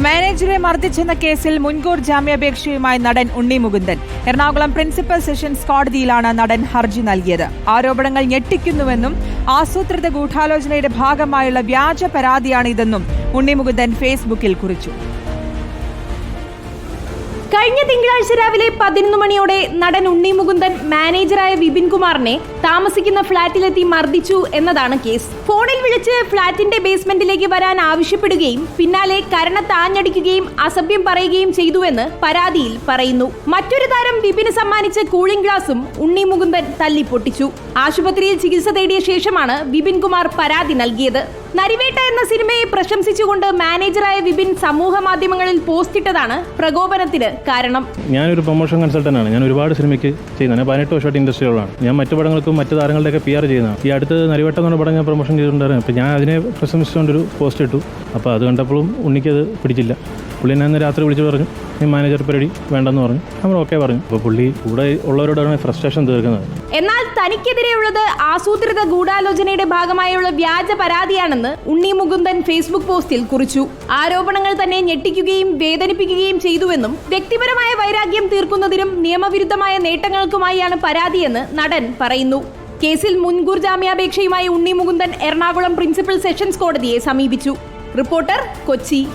മാനേജറെ മർദ്ദിച്ചെന്ന കേസിൽ മുൻകൂർ ജാമ്യാപേക്ഷയുമായി നടൻ ഉണ്ണി മുകുന്ദൻ. എറണാകുളം പ്രിൻസിപ്പൽ സെഷൻസ് കോടതിയിലാണ് നടൻ ഹർജി നൽകിയത്. ആരോപണങ്ങൾ ഞെട്ടിക്കുന്നുവെന്നും ആസൂത്രിത ഗൂഢാലോചനയുടെ ഭാഗമായുള്ള വ്യാജ പരാതിയാണിതെന്നും ഉണ്ണി മുകുന്ദൻ ഫേസ്ബുക്കിൽ കുറിച്ചു. കഴിഞ്ഞ തിങ്കളാഴ്ച രാവിലെ പതിനൊന്ന് മണിയോടെ നടൻ ഉണ്ണി മുകുന്ദൻ മാനേജറായ വിപിൻ കുമാറിനെ താമസിക്കുന്ന ഫ്ളാറ്റിലെത്തി മർദ്ദിച്ചു എന്നതാണ് കേസ്. ഫോണിൽ വിളിച്ച് ഫ്ളാറ്റിന്റെ ബേസ്മെന്റിലേക്ക് വരാൻ ആവശ്യപ്പെടുകയും പിന്നാലെ കരണ താഞ്ഞടിക്കുകയും അസഭ്യം പറയുകയും ചെയ്തുവെന്ന് പരാതിയിൽ പറയുന്നു. മറ്റൊരു താരം വിപിന് സമ്മാനിച്ച കൂളിംഗ് ഗ്ലാസും ഉണ്ണി മുകുന്ദൻ തല്ലിപ്പൊട്ടിച്ചു ആശുപത്രിയിൽ ചികിത്സ തേടിയ ശേഷമാണ് വിപിൻ കുമാർ പരാതി നൽകിയത്. നരിവേട്ട എന്ന സിനിമയെ പ്രശംസിച്ചുകൊണ്ട് മാനേജറായ വിപിൻ സമൂഹ മാധ്യമങ്ങളിൽ പോസ്റ്റിട്ടതാണ് പ്രകോപനത്തിന് കാരണം. ഞാനൊരു പ്രൊമോഷൻ കൺസൾട്ടന്റ് ആണ്. ഞാൻ ഒരുപാട് സിനിമയ്ക്ക് ചെയ്യുന്നതാണ്. ഞാൻ പതിനെട്ട് വർഷമായിട്ട് ഇൻഡസ്ട്രിയിലാണ് ഞാൻ മറ്റു പടങ്ങൾക്കും മറ്റു താരങ്ങളുടെയൊക്കെ പി ആർ ചെയ്യുന്നതാണ്. ഈ അടുത്ത് നരിവേട്ട എന്ന് പടം ഞാൻ പ്രൊമോഷൻ ചെയ്തിട്ടുണ്ടായിരുന്നു. അപ്പോൾ ഞാൻ അതിനെ പ്രശംസിച്ചുകൊണ്ടൊരു പോസ്റ്റ് ഇട്ടു. അപ്പോൾ അത് കണ്ടപ്പോഴും ഉണ്ണിക്കത് പിടിച്ചില്ല. പുള്ളി എന്നെ രാത്രി വിളിച്ചു പറഞ്ഞു മാനേജർ പരിപാടി വേണ്ടെന്ന് പറഞ്ഞു. നമ്മൾ ഓക്കെ പറഞ്ഞു. പുള്ളി കൂടെ ഉള്ളവരോടാണ് ഫ്രസ്ട്രേഷൻ തീർക്കുന്നത്. എന്നാൽ തനിക്കെതിരെയുള്ളത് ആസൂത്രിത ഗൂഢാലോചനയുടെ ഭാഗമായുള്ള വ്യാജ പരാതിയാണെന്ന് ഉണ്ണി മുകുന്ദൻ ഫേസ്ബുക്ക് പോസ്റ്റിൽ കുറിച്ചു. ആരോപണങ്ങൾ തന്നെ ഞെട്ടിക്കുകയും വേദനിപ്പിക്കുകയും ചെയ്തുവെന്നും വ്യക്തിപരമായ വൈരാഗ്യം തീർക്കുന്നതിനും നിയമവിരുദ്ധമായ നേട്ടങ്ങൾക്കുമായാണ് പരാതിയെന്ന് നടൻ പറയുന്നു. കേസിൽ മുൻകൂർ ജാമ്യാപേക്ഷയുമായി ഉണ്ണി മുകുന്ദൻ എറണാകുളം പ്രിൻസിപ്പൽ സെഷൻസ് കോടതിയെ സമീപിച്ചു. റിപ്പോർട്ടർ കൊച്ചി.